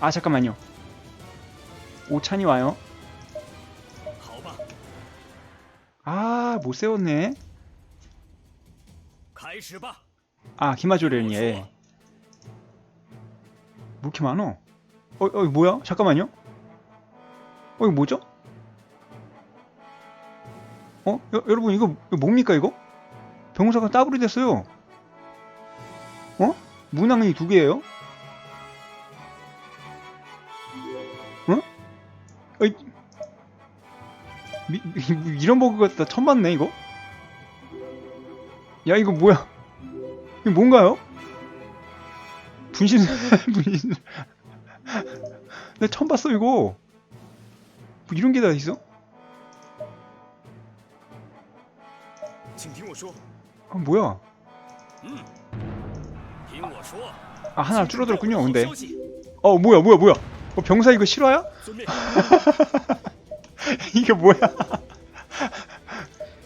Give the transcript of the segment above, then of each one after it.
아 잠깐만요 오찬이 와요 아 못세웠네 아 히마조련 예 뭐 이렇게 많어? 어, 어, 뭐야? 잠깐만요. 어, 이거 뭐죠? 어? 여, 러분 이거, 이거, 뭡니까, 이거? 병사가 따블이 됐어요. 어? 문항이 두 개예요? 어이. 미, 미, 뭐 이런 버그가 다 처음 봤네 이거? 야 이거 뭐야? 이거 뭔가요? 분신 분신 내 처음 봤어 이거 뭐 이런 게 다 있어? 아 뭐야? 아 하나 줄어들었군요 근데 어 뭐야 뭐야 뭐야 뭐 병사 이거 실화야? 이게 뭐야?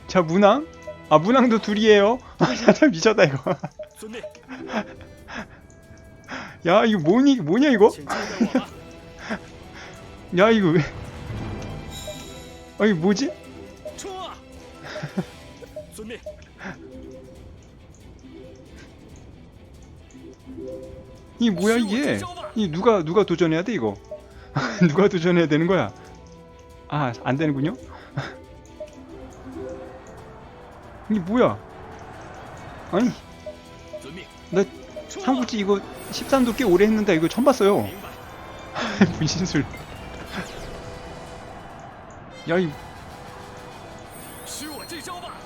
자 문항? 아 문항도 둘이에요. 아 미쳤다 이거. 야 이거 뭐니 뭐냐 이거? 야 이거 왜? 아 이거 뭐지? 이게 뭐야 이게? 이 누가 누가 도전해야 돼 이거? 누가 도전해야 되는 거야? 아, 안 되는군요. 이게 뭐야? 아니. 나 삼국지 이거 13도 꽤 오래 했는데 이거 처음 봤어요. 분신술. 야, 이.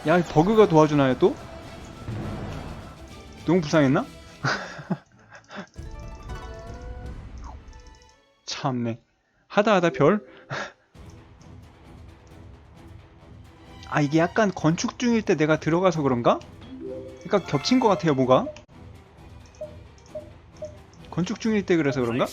야이 버그가 도와주나요 또? 너무 불쌍했나? 참네. 하다 하다 별? 아 이게 약간 건축 중일 때 내가 들어가서 그런가? 그니까 겹친 것 같아요 뭐가? 건축 중일 때 그래서 그런가?